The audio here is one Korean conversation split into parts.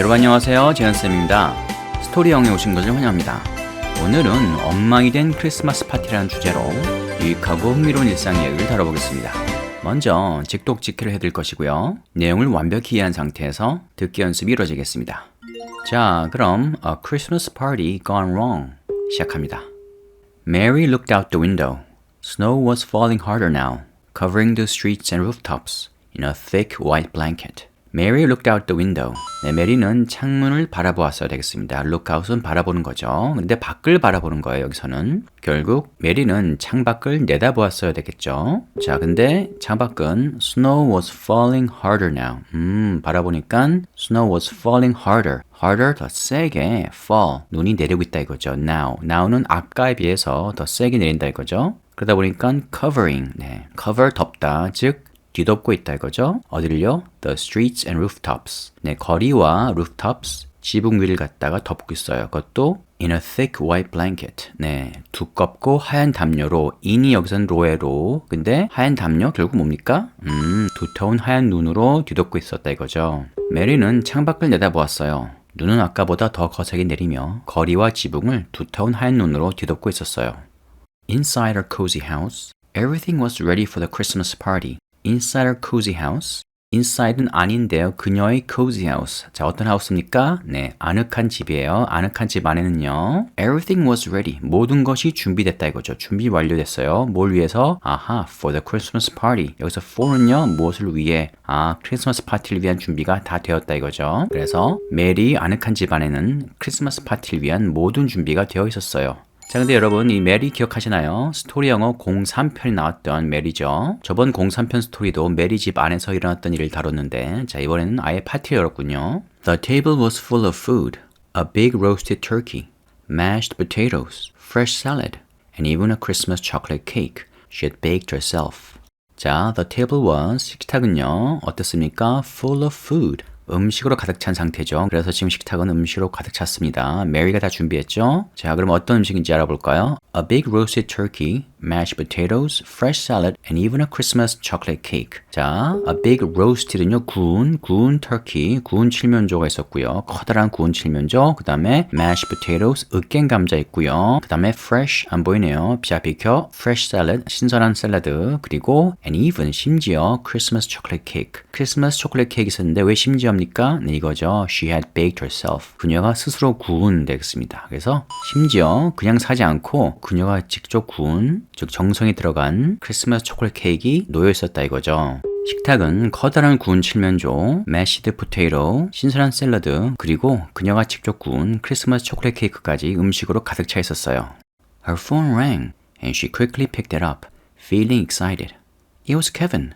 여러분 안녕하세요. 재현쌤입니다. 스토리 영에 오신 것을 환영합니다. 오늘은 엉망이 된 크리스마스 파티라는 주제로 유익하고 흥미로운 일상 이야기를 다뤄보겠습니다. 먼저 직독직해를 해드릴 것이고요. 내용을 완벽히 이해한 상태에서 듣기 연습이 이루어지겠습니다. 자, 그럼 A Christmas Party Gone Wrong 시작합니다. Mary looked out the window. Snow was falling harder now, covering the streets and rooftops in a thick white blanket. Mary looked out the window. 네, 메리는 창문을 바라보았어야 되겠습니다. look out은 바라보는 거죠. 근데 밖을 바라보는 거예요, 여기서는. 결국 메리는 창밖을 내다보았어야 되겠죠. 자, 근데 창밖은 snow was falling harder now. 음, 바라보니까 snow was falling harder. harder 더 세게 fall 눈이 내리고 있다 이거죠. now now는 아까에 비해서 더 세게 내린다 이거죠. 그러다 보니까 covering 네 cover 덮다 즉 뒤덮고 있다 이거죠. 어디를요? The streets and rooftops. 네, 거리와 rooftops, 지붕 위를 갖다가 덮고 있어요. 그것도 in a thick white blanket. 네, 두껍고 하얀 담요로 in이 여기선 로에로. 근데 하얀 담요 결국 뭡니까? 음, 두터운 하얀 눈으로 뒤덮고 있었다 이거죠. 메리는 창밖을 내다보았어요. 눈은 아까보다 더 거세게 내리며 거리와 지붕을 두터운 하얀 눈으로 뒤덮고 있었어요. Inside our cozy house, everything was ready for the Christmas party. Inside our cozy house. Inside는 아닌데요. 그녀의 cozy house. 자, 어떤 하우스입니까? 네, 아늑한 집이에요. 아늑한 집 안에는요. Everything was ready. 모든 것이 준비됐다 이거죠. 준비 완료됐어요. 뭘 위해서? 아하, for the Christmas party. 여기서 for는요, 무엇을 위해? 아, 크리스마스 파티를 위한 준비가 다 되었다 이거죠. 그래서 메리 아늑한 집 안에는 크리스마스 파티를 위한 모든 준비가 되어 있었어요. 자, 근데 여러분, 이 메리 기억하시나요? 스토리 영어 03편이 나왔던 메리죠. 저번 03편 스토리도 메리 집 안에서 일어났던 일을 다뤘는데, 자, 이번에는 아예 파티를 열었군요. The table was full of food. A big roasted turkey, mashed potatoes, fresh salad, and even a Christmas chocolate cake she had baked herself. 자, the table was, 식탁은요, 어떻습니까? Full of food. 음식으로 가득 찬 상태죠. 그래서 지금 식탁은 음식으로 가득 찼습니다. 메리가 다 준비했죠? 자, 그럼 어떤 음식인지 알아볼까요? A big roasted turkey, mashed potatoes, fresh salad, and even a Christmas chocolate cake. 자, a big roasted는요, 구운, 구운 turkey, 구운 칠면조가 있었고요. 커다란 구운 칠면조, 그 다음에 mashed potatoes, 으깬 감자 있고요. 그 다음에 fresh, 안 보이네요. 비아 비켜, fresh salad, 신선한 샐러드, 그리고 and even, 심지어 Christmas chocolate cake. 크리스마스 초콜릿 케이크 있었는데 왜 심지어입니까? 네, 이거죠. She had baked herself. 그녀가 스스로 구운 되겠습니다. 그래서 심지어 그냥 사지 않고 그녀가 직접 구운 즉 정성이 들어간 크리스마스 초콜릿 케이크가 놓여 있었다 이거죠. 식탁은 커다란 구운 칠면조, 매시드 포테이로, 신선한 샐러드, 그리고 그녀가 직접 구운 크리스마스 초콜릿 케이크까지 음식으로 가득 차 있었어요. Her phone rang and she quickly picked it up, feeling excited. It was Kevin.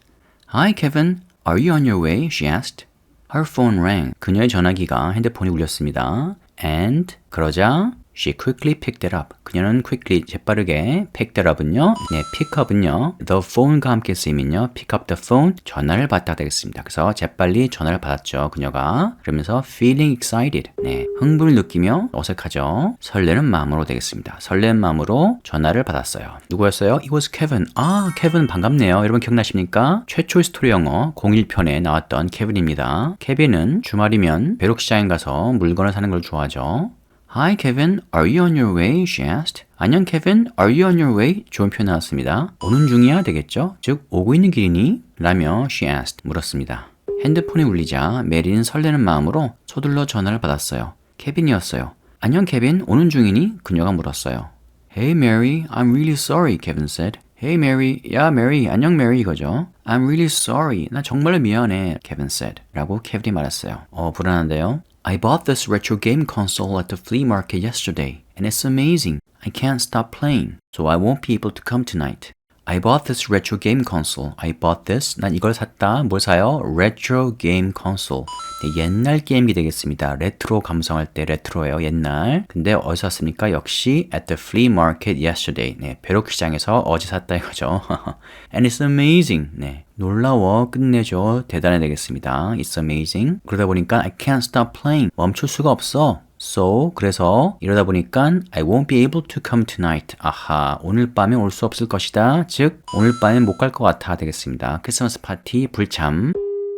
Hi, Kevin. Are you on your way? she asked. Her phone rang. 그녀의 전화기가 핸드폰이 울렸습니다. And 그러자 She quickly picked it up. 그녀는 quickly 재빠르게 picked it up은요. 네, pick up은요. the phone과 함께 쓰이면요. pick up the phone 전화를 받다 되겠습니다. 그래서 재빨리 전화를 받았죠. 그녀가 그러면서 feeling excited. 네, 흥분을 느끼며 어색하죠. 설레는 마음으로 되겠습니다. 설레는 마음으로 전화를 받았어요. 누구였어요? It was Kevin. 아, 케빈 반갑네요. 여러분 기억나십니까? 최초의 스토리 영어 01편에 나왔던 케빈입니다. 케빈은 주말이면 벼룩시장에 가서 물건을 사는 걸 좋아하죠. Hi Kevin, are you on your way? She asked. 안녕 Kevin, are you on your way? 좋은 표현 나왔습니다. 오는 중이야 되겠죠? 즉 오고 있는 길이니? 라며 she asked 물었습니다. 핸드폰이 울리자 메리는 설레는 마음으로 서둘러 전화를 받았어요. 케빈이었어요. 안녕 케빈, 오는 중이니? 그녀가 물었어요. Hey Mary, I'm really sorry, Kevin said. Hey Mary, 야 Mary, 안녕 Mary 이거죠. I'm really sorry, 나 정말 미안해, Kevin said. 라고 케빈이 말했어요. 어, 불안한데요? I bought this retro game console at the flea market yesterday, and it's amazing. I can't stop playing, so I won't be able to come tonight. I bought this retro game console. I bought this. 난 이걸 샀다. 뭘 사요? retro game console. 네, 옛날 게임이 되겠습니다. 레트로 감성할 때 레트로예요. 옛날. 근데 어디서 샀습니까? 역시 at the flea market yesterday. 네, 벼룩 시장에서 어제 샀다 이거죠. And it's amazing. 네. 놀라워, 끝내줘, 대단해 되겠습니다. It's amazing. 그러다 보니까 I can't stop playing. 멈출 수가 없어. So, 그래서 이러다 보니까 I won't be able to come tonight. 아하, 오늘 밤에 올 수 없을 것이다. 즉, 오늘 밤엔 못 갈 것 같아 되겠습니다. 크리스마스 파티 불참.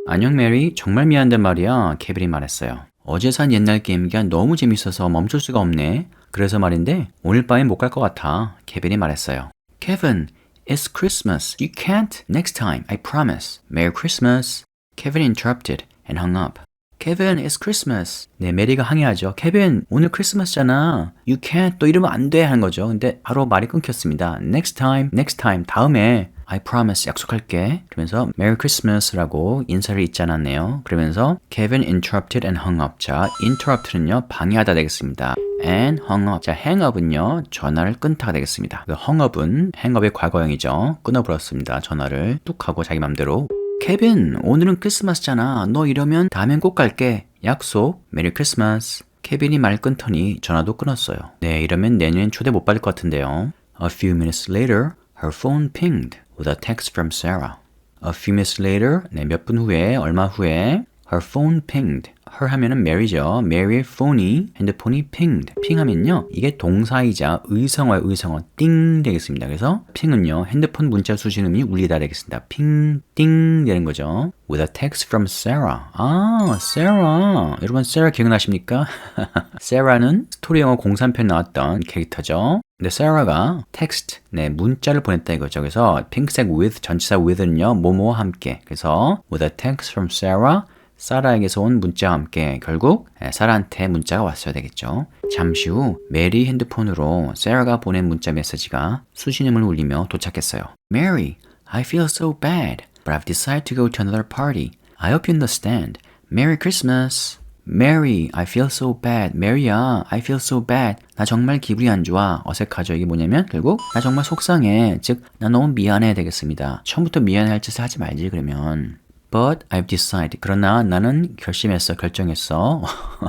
안녕 메리, 정말 미안한데 말이야. 케빈이 말했어요. 어제 산 옛날 게임기가 너무 재밌어서 멈출 수가 없네. 그래서 말인데 오늘 밤엔 못 갈 것 같아. 케빈이 말했어요. Kevin, it's Christmas. You can't. Next time, I promise. Merry Christmas. Kevin interrupted and hung up. Kevin, it's Christmas. 네, 메리가 항의하죠. Kevin, 오늘 크리스마스잖아. You can't. 또 이러면 안 돼. 하는 거죠. 근데 바로 말이 끊겼습니다. Next time, next time. 다음에 I promise 약속할게. 그러면서 Merry Christmas라고 인사를 잊지 않았네요. 그러면서 Kevin interrupted and hung up. 자, interrupt는요 방해하다 되겠습니다. and hung up. 자, hang up은요 전화를 끊다가 되겠습니다. 그 hung up은 hang up의 과거형이죠. 끊어버렸습니다. 전화를 뚝 하고 자기 맘대로. 케빈, 오늘은 크리스마스잖아. 너 이러면 다음엔 꼭 갈게. 약속. 메리 크리스마스. 케빈이 말 끊더니 전화도 끊었어요. 네, 이러면 내년엔 초대 못 받을 것 같은데요. A few minutes later, her phone pinged with a text from Sarah. A few minutes later, 네, 몇 분 후에, 얼마 후에, her phone pinged. Her 하면은 Mary죠. Mary의 폰이, 핸드폰이 pinged. 핑하면요. 이게 동사이자 의성어의 의성어 띵 되겠습니다. 그래서 핑은요. 핸드폰 문자 수신음이 울리다 되겠습니다. 핑, 띵 되는 거죠. With a text from Sarah. 아, Sarah. 여러분, Sarah 기억나십니까? Sarah는 스토리 영어 03편 나왔던 캐릭터죠. 근데 Sarah가 text, 네, 문자를 보냈다 이거죠. 그래서 핑크색 with, 전치사 with는요, 뭐뭐와 함께. 그래서 with a text from Sarah, 사라에게서 온 문자와 함께 결국 사라한테 문자가 왔어야 되겠죠. 잠시 후 메리 핸드폰으로 세라가 보낸 문자 메시지가 수신음을 울리며 도착했어요. Mary, I feel so bad, but I've decided to go to another party. I hope you understand. Merry Christmas. Mary, I feel so bad. Mary야, I feel so bad. 나 정말 기분이 안 좋아. 어색하죠. 이게 뭐냐면 결국 나 정말 속상해. 즉, 나 너무 미안해 되겠습니다. 처음부터 미안해할 짓을 하지 말지 그러면. But I've decided. 그러나 나는 결심했어, 결정했어.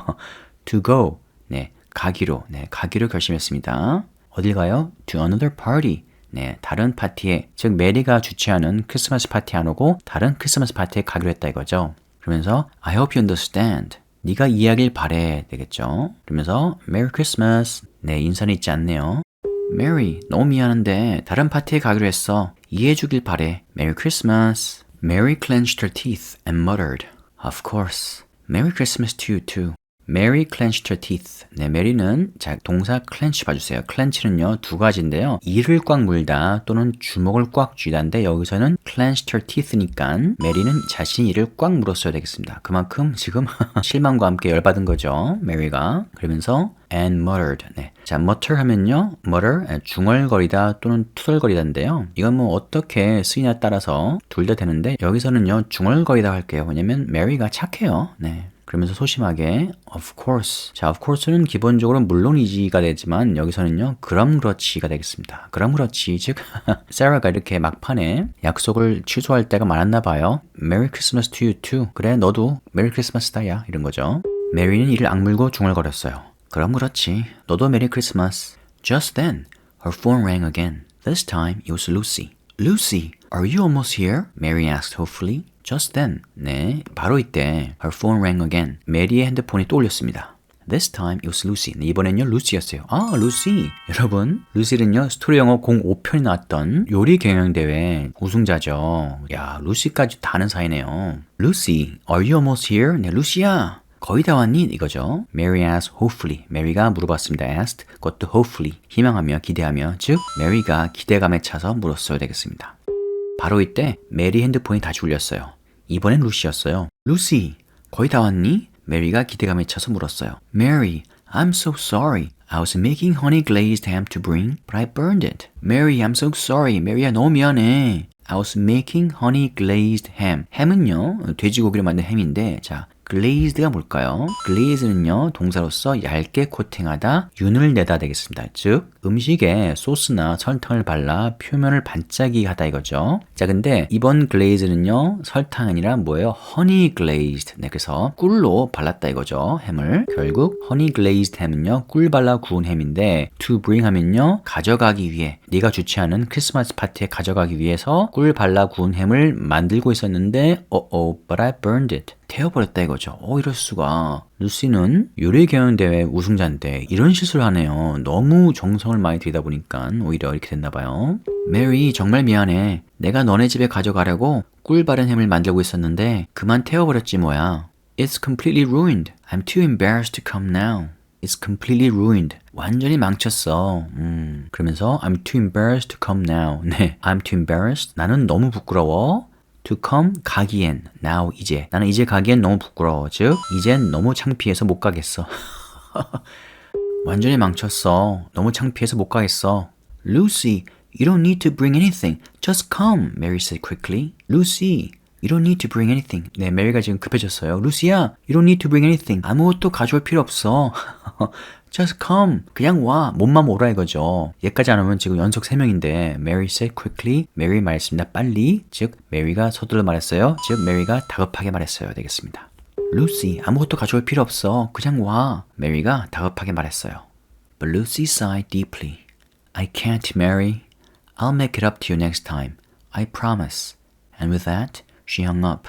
to go. 네, 가기로. 네, 가기로 결심했습니다. 어딜 가요? To another party. 네, 다른 파티에, 즉 메리가 주최하는 크리스마스 파티 안 오고 다른 크리스마스 파티에 가기로 했다 이거죠. 그러면서 I hope you understand. 네가 이해하길 바래 되겠죠. 그러면서 Merry Christmas. 네, 인사는 있지 않네요. Mary, 너무 미안한데 다른 파티에 가기로 했어. 이해해 주길 바래. Merry Christmas. Mary clenched her teeth and muttered, Of course. Merry Christmas to you too. Mary clenched her teeth. 네, 메리는 자 동사 clench 봐주세요. clench는요 두 가지인데요. 이를 꽉 물다 또는 주먹을 꽉 쥐다인데 여기서는 clenched her teeth니까 메리는 자신이 이를 꽉 물었어야 되겠습니다. 그만큼 지금 실망과 함께 열받은 거죠. 메리가 그러면서 and muttered. 네. 자, mutter 하면요. mutter, 중얼거리다 또는 투덜거리다인데요. 이건 뭐 어떻게 쓰이냐 따라서 둘 다 되는데 여기서는요. 중얼거리다 할게요. 왜냐면 메리가 착해요. 네. 그러면서 소심하게 of course. 자, of course는 기본적으로 물론이지가 되지만 여기서는요. 그럼 그렇지가 되겠습니다. 그럼 그렇지. 즉 세라가 이렇게 막판에 약속을 취소할 때가 많았나 봐요. Merry Christmas to you too. 그래, 너도 메리 크리스마스다 야. 이런 거죠. 메리는 이를 악물고 중얼거렸어요. 그럼 그렇지. 너도 메리 크리스마스. Just then, her phone rang again. This time it was Lucy. Lucy, are you almost here? Mary asked hopefully. Just then, 네, 바로 이때 her phone rang again. 메리의 핸드폰이 또 울렸습니다. This time it was Lucy. 네, 이번엔요 루시였어요. 아, 루시. 여러분, 루시는요 스토리 영어 05편이 나왔던 요리 경영 대회 우승자죠. 야, 루시까지 다 아는 사이네요. Lucy, are you almost here? 네, 루시야. 거의 다 왔니? 이거죠. Mary asked hopefully. 메리가 물어봤습니다. asked. 그것도 hopefully. 희망하며 기대하며 즉 메리가 기대감에 차서 물었어야 되겠습니다. 바로 이때 메리 핸드폰이 다시 울렸어요. 이번엔 루시였어요. 루시, 거의 다 왔니? 메리가 기대감에 차서 물었어요. Mary, I'm so sorry. I was making honey glazed ham to bring, but I burned it. Mary, I'm so sorry. 메리야 너무 미안해. I was making honey glazed ham. 햄은요, 돼지고기를 만든 햄인데, 자, glazed가 뭘까요? glaze는요, 동사로서 얇게 코팅하다, 윤을 내다 되겠습니다. 즉, 음식에 소스나 설탕을 발라 표면을 반짝이게 하다 이거죠. 자, 근데 이번 glaze는요, 설탕 아니라 뭐예요? honey glazed. 네, 그래서 꿀로 발랐다 이거죠. 햄을. 결국 honey glazed 햄은요, 꿀 발라 구운 햄인데 to bring 하면요, 가져가기 위해 네가 주최하는 크리스마스 파티에 가져가기 위해서 꿀 발라 구운 햄을 만들고 있었는데 oh, but I burned it. 태워버렸다 이거죠. 어, 이럴 수가. 루시는 요리 경연 대회 우승자인데 이런 실수를 하네요. 너무 정성을 많이 들이다 보니까 오히려 이렇게 됐나 봐요. 메리 정말 미안해. 내가 너네 집에 가져가려고 꿀 바른 햄을 만들고 있었는데 그만 태워버렸지 뭐야. It's completely ruined. I'm too embarrassed to come now. It's completely ruined. 완전히 망쳤어. 음, 그러면서 I'm too embarrassed to come now. 네, I'm too embarrassed. 나는 너무 부끄러워. To come 가기엔 now 이제 나는 이제 가기엔 너무 부끄러워. 즉 이젠 너무 창피해서 못 가겠어. 완전히 망쳤어. 너무 창피해서 못 가겠어. Lucy, you don't need to bring anything. Just come, Mary said quickly. Lucy, you don't need to bring anything. 네, 메리가 지금 급해졌어요. 루시야, you don't need to bring anything. 아무것도 가져올 필요 없어. Just come. 그냥 와. 몸만 오라 이거죠. 얘까지 안 오면 지금 연속 3명인데 Mary said quickly. Mary 말했습니다. 빨리. 즉, 메리가 서둘러 말했어요. 즉, 메리가 다급하게 말했어요. 되겠습니다. 루시, 아무것도 가져올 필요 없어. 그냥 와. 메리가 다급하게 말했어요. But Lucy sighed deeply. I can't, Mary. I'll make it up to you next time. I promise. And with that, she hung up.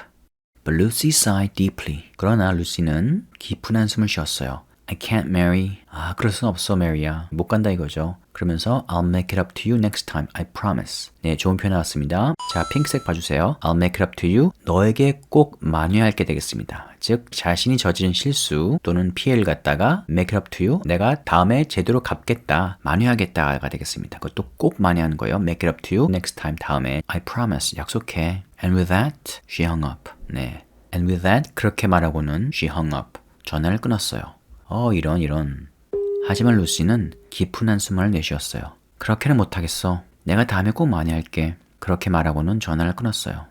But Lucy sighed deeply. 그러나 루시는 깊은 한숨을 쉬었어요. I can't marry. 아, 그럴 순 없어, 메리야. 못 간다 이거죠. 그러면서 I'll make it up to you next time. I promise. 네, 좋은 표현 나왔습니다. 자, 핑크색 봐주세요. I'll make it up to you. 너에게 꼭 만회할게 되겠습니다. 즉, 자신이 저지른 실수 또는 피해를 갖다가 make it up to you. 내가 다음에 제대로 갚겠다. 만회하겠다가 되겠습니다. 그것도 꼭 만회하는 거예요. make it up to you. next time 다음에 I promise. 약속해. And with that, she hung up. 네. And with that, 그렇게 말하고는 she hung up. 전화를 끊었어요. 어, 이런, 이런. 하지만 루시는 깊은 한숨을 내쉬었어요. 그렇게는 못하겠어. 내가 다음에 꼭 많이 할게. 그렇게 말하고는 전화를 끊었어요.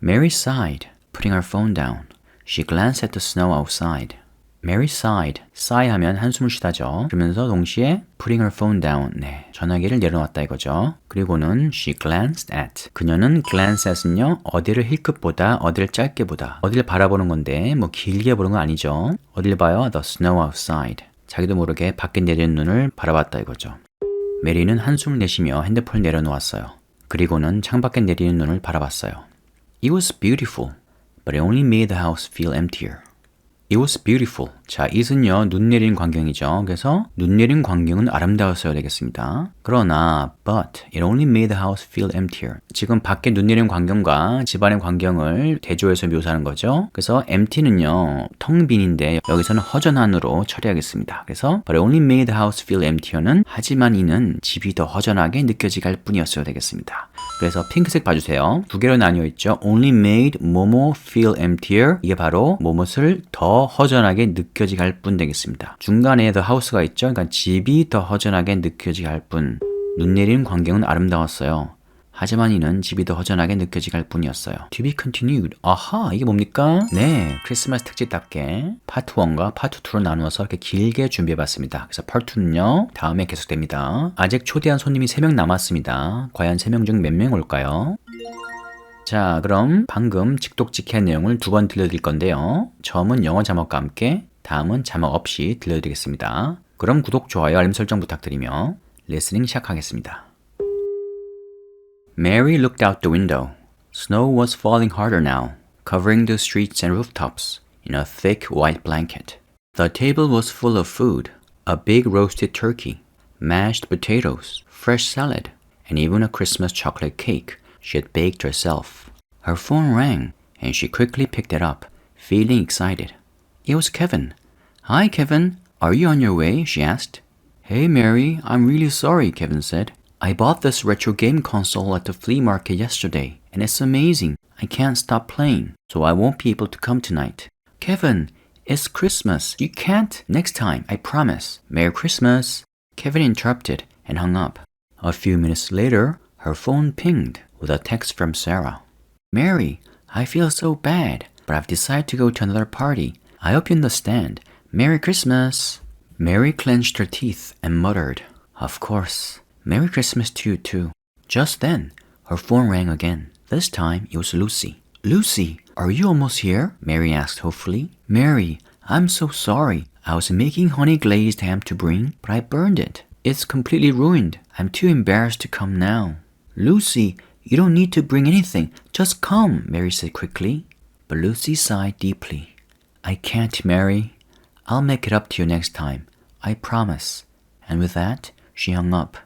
Mary sighed, putting her phone down. She glanced at the snow outside. Mary sighed. sigh 하면 한숨을 쉬다죠. 그러면서 동시에 putting her phone down. 네, 전화기를 내려놨다 이거죠. 그리고는 she glanced at. 그녀는 glance at은요. 어디를 힐끗보다 어디를 짧게 보다. 어디를 바라보는 건데 뭐 길게 보는 건 아니죠. 어디를 봐요? The snow outside. 자기도 모르게 밖에 내리는 눈을 바라봤다 이거죠. 메리는 한숨을 내쉬며 핸드폰을 내려놓았어요. 그리고는 창밖에 내리는 눈을 바라봤어요. It was beautiful, but it only made the house feel emptier. It was beautiful. 자, it은요, 눈 내린 광경이죠. 그래서 눈 내린 광경은 아름다웠어야 되겠습니다. 그러나, but it only made the house feel emptier. 지금 밖에 눈 내린 광경과 집안의 광경을 대조해서 묘사하는 거죠. 그래서 empty는요, 텅 빈인데 여기서는 허전한으로 처리하겠습니다. 그래서 but it only made the house feel emptier는 하지만 이는 집이 더 허전하게 느껴지게 할 뿐이었어야 되겠습니다. 그래서 핑크색 봐주세요. 두 개로 나뉘어 있죠. only made 뭐뭐 feel emptier. 이게 바로 뭐뭇을 더 허전하게 느껴지게 할 뿐 되겠습니다. 중간에 the house가 있죠. 그러니까 집이 더 허전하게 느껴지게 할 뿐. 눈 내린 광경은 아름다웠어요. 하지만 이는 집이 더 허전하게 느껴지게 할 뿐이었어요. To be continued. 아하, 이게 뭡니까? 네, 크리스마스 특집답게 파트 1과 파트 2로 나누어서 이렇게 길게 준비해봤습니다. 그래서 파트 2는요, 다음에 계속됩니다. 아직 초대한 손님이 3명 남았습니다. 과연 3명 중 몇 명 올까요? 자, 그럼 방금 직독직해한 내용을 두 번 들려드릴 건데요. 처음은 영어 자막과 함께, 다음은 자막 없이 들려드리겠습니다. 그럼 구독, 좋아요, 알림 설정 부탁드리며 레슬링 시작하겠습니다. Mary looked out the window. Snow was falling harder now, covering the streets and rooftops in a thick white blanket. The table was full of food a big roasted turkey, mashed potatoes, fresh salad, and even a Christmas chocolate cake she had baked herself. Her phone rang, and she quickly picked it up, feeling excited. It was Kevin. Hi, Kevin. Are you on your way? she asked. Hey, Mary. I'm really sorry, Kevin said. I bought this retro game console at the flea market yesterday, and it's amazing. I can't stop playing, so I won't be able to come tonight. Kevin, it's Christmas. You can't. Next time, I promise. Merry Christmas. Kevin interrupted and hung up. A few minutes later, her phone pinged with a text from Sarah. Mary, I feel so bad, but I've decided to go to another party. I hope you understand. Merry Christmas. Mary clenched her teeth and muttered, Of course. Merry Christmas to you too. Just then, her phone rang again. This time, it was Lucy. Lucy, are you almost here? Mary asked hopefully. Mary, I'm so sorry. I was making honey glazed ham to bring, but I burned it. It's completely ruined. I'm too embarrassed to come now. Lucy, you don't need to bring anything. Just come, Mary said quickly. But Lucy sighed deeply. I can't, Mary. I'll make it up to you next time. I promise. And with that, she hung up.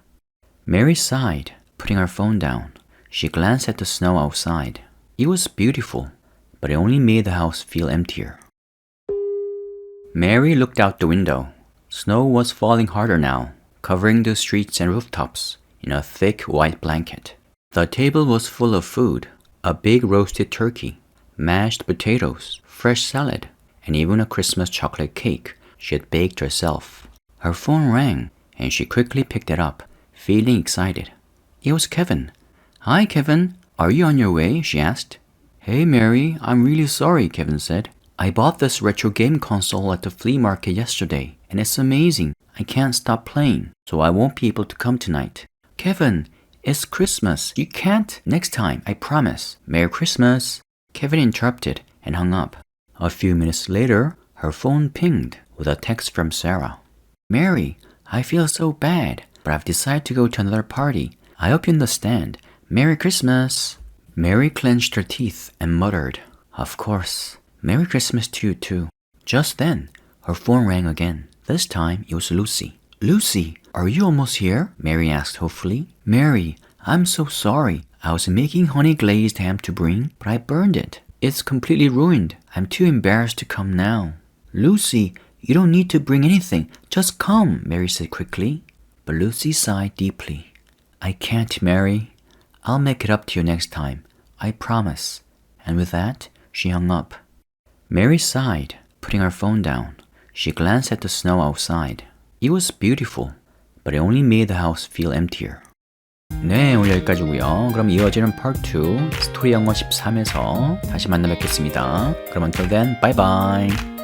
Mary sighed, putting her phone down. She glanced at the snow outside. It was beautiful, but it only made the house feel emptier. Mary looked out the window. Snow was falling harder now, covering the streets and rooftops in a thick white blanket. The table was full of food a big roasted turkey, mashed potatoes, fresh salad, and even a Christmas chocolate cake she had baked herself. Her phone rang, and she quickly picked it up, feeling excited. It was Kevin. Hi, Kevin. Are you on your way? she asked. Hey, Mary. I'm really sorry, Kevin said. I bought this retro game console at the flea market yesterday, and it's amazing. I can't stop playing, so I won't be able to come tonight. Kevin, it's Christmas. You can't. Next time, I promise. Merry Christmas. Kevin interrupted and hung up. A few minutes later, her phone pinged with a text from Sarah. Mary, I feel so bad, but I've decided to go to another party. I hope you understand. Merry Christmas. Mary clenched her teeth and muttered, Of course. Merry Christmas to you too. Just then, her phone rang again. This time, it was Lucy. Lucy, are you almost here? Mary asked hopefully. Mary, I'm so sorry. I was making honey glazed ham to bring, but I burned it. It's completely ruined. I'm too embarrassed to come now. Lucy, you don't need to bring anything. Just come, Mary said quickly. But Lucy sighed deeply. I can't, Mary. I'll make it up to you next time. I promise. And with that, she hung up. Mary sighed, putting her phone down. She glanced at the snow outside. It was beautiful, but it only made the house feel emptier. 네, 오늘 여기까지고요. 그럼 이어지는 part 2 스토리 영어 13에서 다시 만나 뵙겠습니다. 그럼 until then, bye bye.